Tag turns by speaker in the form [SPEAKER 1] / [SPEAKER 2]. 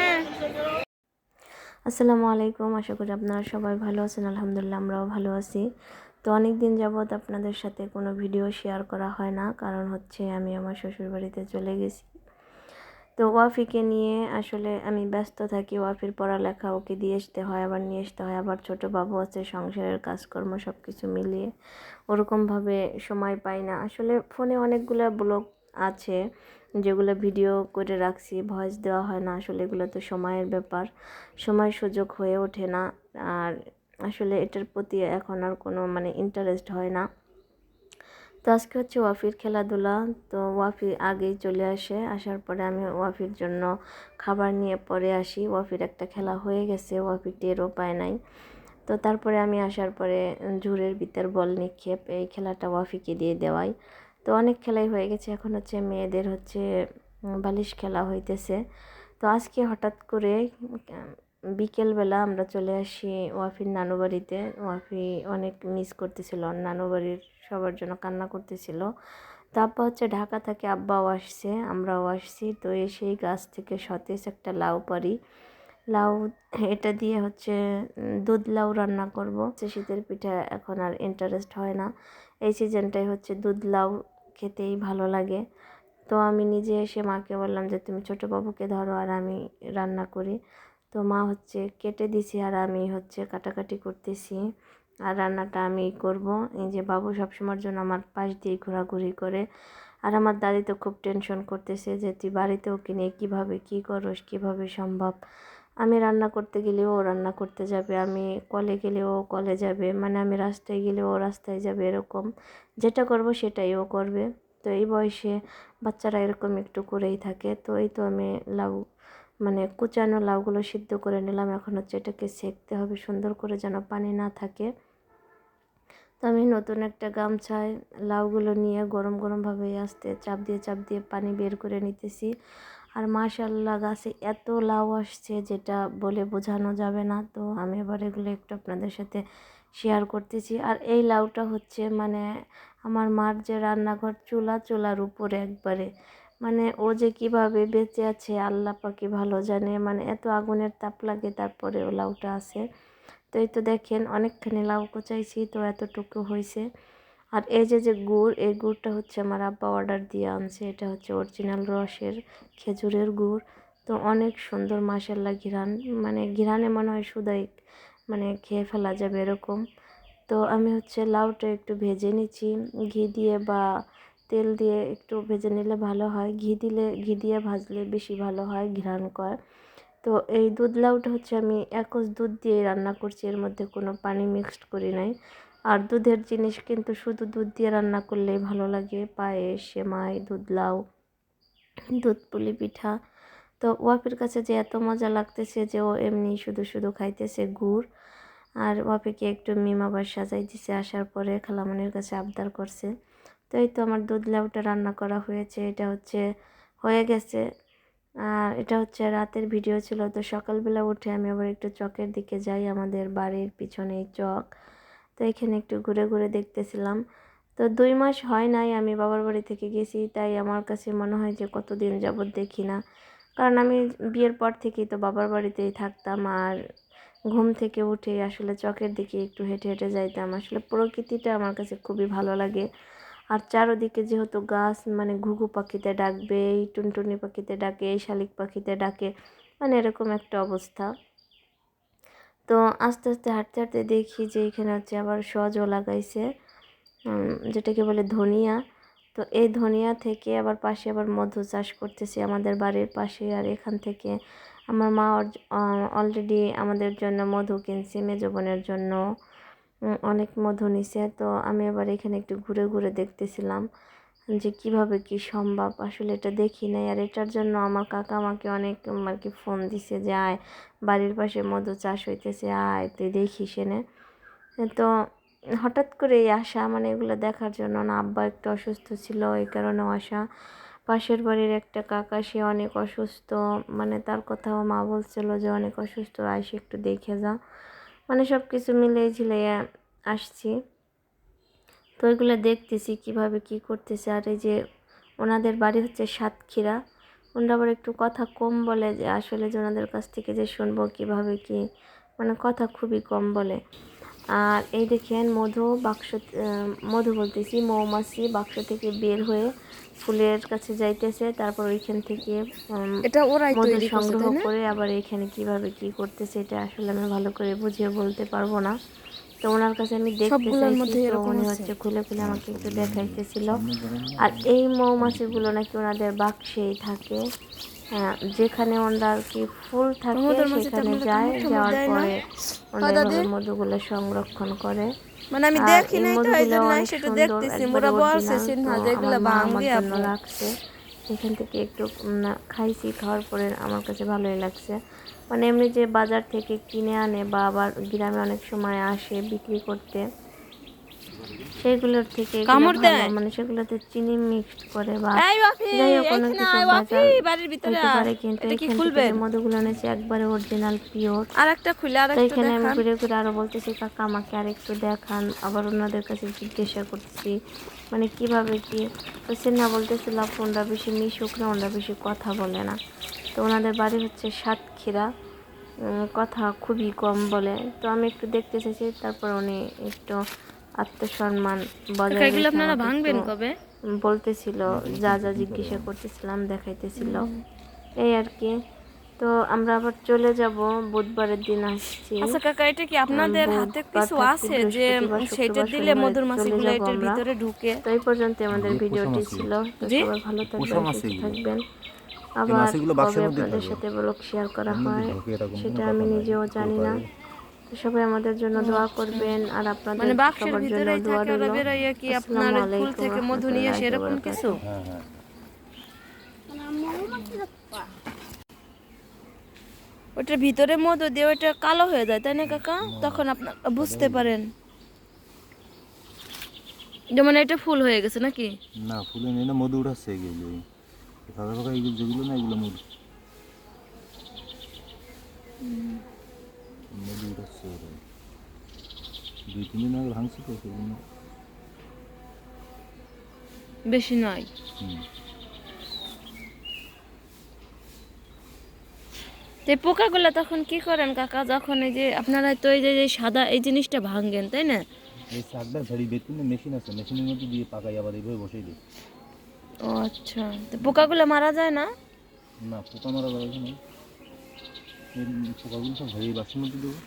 [SPEAKER 1] হ্যাঁ।
[SPEAKER 2] আসসালামু আলাইকুম, আশা করি আপনারা সবাই ভালো আছেন, আলহামদুলিল্লাহ আমরাও ভালো আছি। তো অনেক দিন যাবৎ আপনাদের সাথে কোনো ভিডিও শেয়ার করা হয় না, কারণ হচ্ছে আমি আমার শ্বশুর বাড়িতে চলে গেছি। তো ওয়াফিকে নিয়ে আসলে আমি ব্যস্ত থাকি, ওয়াফির পড়ালেখা ওকে দিয়ে আসতে হয়, আবার নিয়ে আসতে হয়, আবার ছোট বাবু আছে, সংসারের কাজকর্ম সব কিছু মিলিয়ে ওরকমভাবে সময় পাই না। আসলে ফোনে অনেকগুলো ব্লগ আছে যেগুলো ভিডিও করে রাখছি, ভয়েস দেওয়া হয় না, আসলে এগুলো তো সময়ের ব্যাপার। সময় সুযোগ হয়ে ওঠে না, আর আসলে এটার প্রতি এখন আর কোনো মানে ইন্টারেস্ট হয় না। তো আজকে হচ্ছে ওয়াফির খেলাধুলা, তো ওয়াফি আগেই চলে আসে, আসার পরে আমি ওয়াফির জন্য খাবার নিয়ে পরে আসি। ওয়াফির একটা খেলা হয়ে গেছে, ওয়াফি টেরও পায় নাই। তো তারপরে আমি আসার পরে ঝুরের ভিতর বল নিক্ষেপ, এই খেলাটা ওয়াফিকে দিয়ে দেওয়াই। তো অনেক খেলাই হয়ে গেছে। এখন হচ্ছে মেয়েদের হচ্ছে বালিশ খেলা হইতেছে। তো আজকে হঠাৎ করে বিকেলবেলা আমরা চলে আসি ওয়াফির নানু বাড়িতে। ওয়াফি অনেক মিস করতেছিল নানু বাড়ির সবার জন্য কান্না করতেছিল। তো আব্বা হচ্ছে ঢাকা থেকে, আব্বাও আসছে, আমরাও আসছি। তো এসেই গাছ থেকে সতেজ একটা লাউ পারি লাউ, এটা দিয়ে হচ্ছে দুধ লাউ রান্না করব। শীতের পিঠা এখন আর ইন্টারেস্ট হয় না। এই সিজনটাই হচ্ছে দুধ লাউ খেতেই ভালো লাগে। তো আমি নিজে এসে মাকে বললাম যে, তুমি ছোটো বাবুকে ধরো আর আমি রান্না করি। তো মা হচ্ছে কেটে দিছি আর আমি হচ্ছে কাটাকাটি করতেছি। আর রান্নাটা আমি করব। এই যে বাবু সবসময়ের জন্য আমার পাশ দিয়ে ঘোরাঘুরি করে। আর আমার দাদি তো খুব টেনশন করতেছে যে, তুই বাড়িতেও কিনে কীভাবে কী করস? কীভাবে সম্ভব? আমি রান্না করতে গেলেও ও রান্না করতে যাবে, আমি কলে গেলেও ও কলে যাবে মানে আমি রাস্তায় গেলেও ও রাস্তায় যাবে এরকম। যেটা করব সেটাই ও করবে। তো এই বয়সে বাচ্চারা এরকম একটু করেই থাকে। তো এই তো আমি লাউ মানে কুচানো লাউগুলো সিদ্ধ করে নিলাম। এখন হচ্ছে এটাকে সেকতে হবে সুন্দর করে যেন পানি না থাকে। তো আমি নতুন একটা গামছায় লাউগুলো নিয়ে গরম গরমভাবে আস্তে চাপ দিয়ে চাপ দিয়ে পানি বের করে নিতেছি। আর মাশাল্লাহ গাছে এত লাউ আসছে যেটা বলে বোঝানো যাবে না। তো আমি এবার এগুলো একটু আপনাদের সাথে শেয়ার করতেছি। আর এই লাউটা হচ্ছে মানে আমার মার যে রান্নাঘর চুলা, চুলার উপরে একবারে। মানে ও যে কীভাবে বেঁচে আছে আল্লাহ পাকি ভালো জানে। মানে এত আগুনের তাপ লাগে তারপরে ও লাউটা আছে। তো এই তো দেখেন অনেকখানি লাউ কোচাইছি, তো এতটুকু হয়েছে আর এই যে যে গুড়, এই গুড়টা হচ্ছে আমার আব্বা অর্ডার দিয়ে আনছে। এটা হচ্ছে অরিজিনাল রসের, খেজুরের গুড়। তো অনেক সুন্দর মাসাল্লা ঘিরান। মানে ঘিরানে মনে হয় শুধাই মানে খেয়ে ফেলা যাবে এরকম। তো আমি হচ্ছে লাউটা একটু ভেজে নিচ্ছি। ঘি দিয়ে বা তেল দিয়ে একটু ভেজে নিলে ভালো হয়। ঘি দিলে, ঘি দিয়ে ভাজলে বেশি ভালো হয় ঘিরান করে তো এই দুধ লাউটা হচ্ছে আমি একজ দুধ দিয়ে রান্না করছি। এর মধ্যে কোনো পানি মিক্সড করি নাই। আর দুধের জিনিস কিন্তু শুধু দুধ দিয়ে রান্না করলেই ভালো লাগে। পায়েস, সেমাই, দুধ লাউ, দুধ, পুলি পিঠা। তো ওয়াফির কাছে যে এত মজা লাগতেছে যে ও এমনি শুধু শুধু খাইতেছে গুড়। আর ওয়াফিকে একটু মিম আবার সাজাই দিছে, আসার পরে খালামনির কাছে আবদার করছে। তো এই তো আমার দুধ লাউটা রান্না করা হয়েছে, এটা হচ্ছে, হয়ে গেছে। আর এটা হচ্ছে রাতের ভিডিও ছিল, তো সকালবেলা উঠে আমি আবার একটু চকের দিকে যাই, আমাদের বাড়ির পিছনেই চক। তো এখানে একটু ঘুরে ঘুরে দেখতেছিলাম। তো দুই মাস হয় নাই আমি বাবার বাড়ি থেকে গেছি, তাই আমার কাছে মনে হয় যে কতদিন যাবৎ দেখি না। কারণ আমি বিয়ের পর থেকেই তো বাবার বাড়িতেই থাকতাম আর ঘুম থেকে উঠে আসলে চকের দিকে একটু হেঁটে হেঁটে যাইতাম। আসলে প্রকৃতিটা আমার কাছে খুবই ভালো লাগে। আর চারোদিকে যেহেতু গাছ মানে ঘুঘু পাখিতে ডাকবে, এই টুনটুনি পাখিতে ডাকে, এই শালিক পাখিতে ডাকে মানে এরকম একটা অবস্থা। তো আস্তে আস্তে হাঁটতে হাঁটতে দেখি যে এখানে হচ্ছে আবার সজও লাগাইছে যেটাকে বলে ধনিয়া। তো এই ধনিয়া থেকে আবার পাশে আবার মধু চাষ করতেছে আমাদের বাড়ির পাশে। আর এখান থেকে আমার মা অলরেডি আমাদের জন্য মধু কিনছে, মেজো বোনের জন্য অনেক মধু নিছে। তো আমি আবার এখানে একটু ঘুরে ঘুরে দেখতেছিলাম। যে কীভাবে কি সম্ভব? আসলে এটা দেখি নাই। আর এটার জন্য আমার কাকা আমাকে অনেক আর কি ফোন দিছে যে, আয়, বাড়ির পাশে মধু চাষ হইতেছে, আয়, তুই দেখিস এনে। তো হঠাৎ করে এই আসা মানে এগুলো দেখার জন্য না, আব্বা একটু অসুস্থ ছিল, এই কারণেও আসা পাশের বাড়ির একটা কাকা, সে অনেক অসুস্থ মানে তার কথাও মা বলছিল যে, অনেক অসুস্থ আইসে একটু দেখে যা। মানে সব কিছু মিলিয়ে ঝিলিয়ে আসছি। তো এগুলো দেখতেছি কীভাবে কি করতেছে। আর এই যে ওনাদের বাড়ি হচ্ছে সাতক্ষীরা ওনারা আবার একটু কথা কম বলে যে আসলে যে ওনাদের কাছ থেকে যে শুনব কীভাবে কি মানে কথা খুবই কম বলে। আর এই দেখেন মধু বাক্স মধু বলতেছি মৌমাছি বাক্স থেকে বের হয়ে ফুলের কাছে যাইতেছে তারপর ওইখান থেকে
[SPEAKER 1] এটা ওরাই
[SPEAKER 2] মধু সংগ্রহ করে আবার এখানে কীভাবে কি করতেছে এটা আসলে আমি ভালো করে বুঝিয়ে বলতে পারব না। তো ওনার কাছে আমি দেখতে চাইছি উনি হচ্ছে খুলে খুলে আমাকে একটু দেখাইতেছিল। আর এই মৌমাছিগুলো নাকি ওনাদের বাক্সেই থাকে। হ্যাঁ যেখানে ওনারা আর কি ফুল থাকে সেখানে যায় যাওয়ার পরে? এভাবে মধুগুলো সংরক্ষণ করে।
[SPEAKER 1] মানে আমি দেখি নাই তো সেটা দেখতেছি। মোরা বলছে সিনহা যেগুলো
[SPEAKER 2] রাখছে এখান থেকে একটু খাইছি খাওয়ার পরে আমার কাছে ভালোই লাগছে। মানে এমনি যে বাজার থেকে কিনে আনে বা আবার গ্রামে অনেক সময় আসে বিক্রি করতে সেগুলোর থেকে
[SPEAKER 1] কামড় দেয়?
[SPEAKER 2] মানে সেগুলোতে চিনি মিক্সড করে বা
[SPEAKER 1] এই বাপি
[SPEAKER 2] যাই হোক কোনো কিছু
[SPEAKER 1] বাপি বাড়ির ভিতরে
[SPEAKER 2] পারে কিন্তু
[SPEAKER 1] এটা কি
[SPEAKER 2] যে মধুগুলো এনেছে একবারে অরিজিনাল পিওর
[SPEAKER 1] আর একটা খুলে আর একটা
[SPEAKER 2] এখানে আমি ঘুরে ঘুরে আরও বলতেছি কাকা আমাকে আর একটু দেখান। আবার ওনাদের কাছে জিজ্ঞাসা করতেছি মানে কীভাবে কি? তো সিনহা বলতেছিল ওনারা বেশি মিশুক না ওনারা বেশি কথা বলে না। তো ওনাদের বাড়ি হচ্ছে সাতক্ষীরা কথা খুবই কম বলে। তো আমি একটু দেখতে চাইছি তারপর উনি একটু আত্মসম্মান বজায়
[SPEAKER 1] এগুলো আপনারা ভাঙবেন কবে?
[SPEAKER 2] বলতেছিল যা যা জিজ্ঞাসা করতেছিলাম দেখাইতেছিল। এই আর কি। তো আমরা আবার চলে যাব বুধবারের দিন আসছি।
[SPEAKER 1] আচ্ছা কাকা এটা কি আপনাদের হাতে কিছু আছে যে সেটা দিলে মধুর মাছিগুলো এটার ভিতরে ঢুকে?
[SPEAKER 2] তো এই পর্যন্ত আমাদের ভিডিওটি ছিল। তো সবাই ভালো থাকবেন সুস্থ থাকবেন। আবার
[SPEAKER 3] মাছিগুলো বাক্সের
[SPEAKER 2] কবে আপনাদের সাথে ব্লগ শেয়ার করা হয় সেটা আমি নিজেও জানি না। সবাই আমাদের জন্য দোয়া করবেন আর আপনাদের
[SPEAKER 1] মানে বাক্সের
[SPEAKER 2] জন্য
[SPEAKER 1] থাকে ওরা বেরোয় কি আপনার ফুল থেকে মধু নিয়ে সেরকম কিছু?
[SPEAKER 3] হ্যাঁ হ্যাঁ।
[SPEAKER 1] ওটার ভিতরে মধু দিয়ে ওইটা কালো হয়ে যায় তাই না কাকা? তখন আপনার বুঝতে পারেন। যেমন এটা ফুল হয়ে গেছে নাকি?
[SPEAKER 3] না ফুলে নেই না মধু উঠাচ্ছে এগুলো ফাঁকা ফাঁকা এগুলো যেগুলো না এগুলো মধু। মধু উঠাচ্ছে ওরা দুই তিন দিন আগে ভাঙছি তো
[SPEAKER 1] বেশি নয় তো পোকাগুলো তখন কি করেন কাকা যখন এই যে আপনারা তো এই যে সাদা এই জিনিসটা ভাঙেন তাই না
[SPEAKER 3] এই শাকটা ঝাড়ি বেতুনে মেশিন আছে মেশিনের মধ্যে দিয়ে পাকাই আবার এইভাবে বসেই দিই
[SPEAKER 1] ও আচ্ছা তো পোকাগুলো মারা যায় না
[SPEAKER 3] না পোকা মারা যাবে না পোকাগুলো সব ঝাড়িয়ে বাক্সের মধ্যে দেবো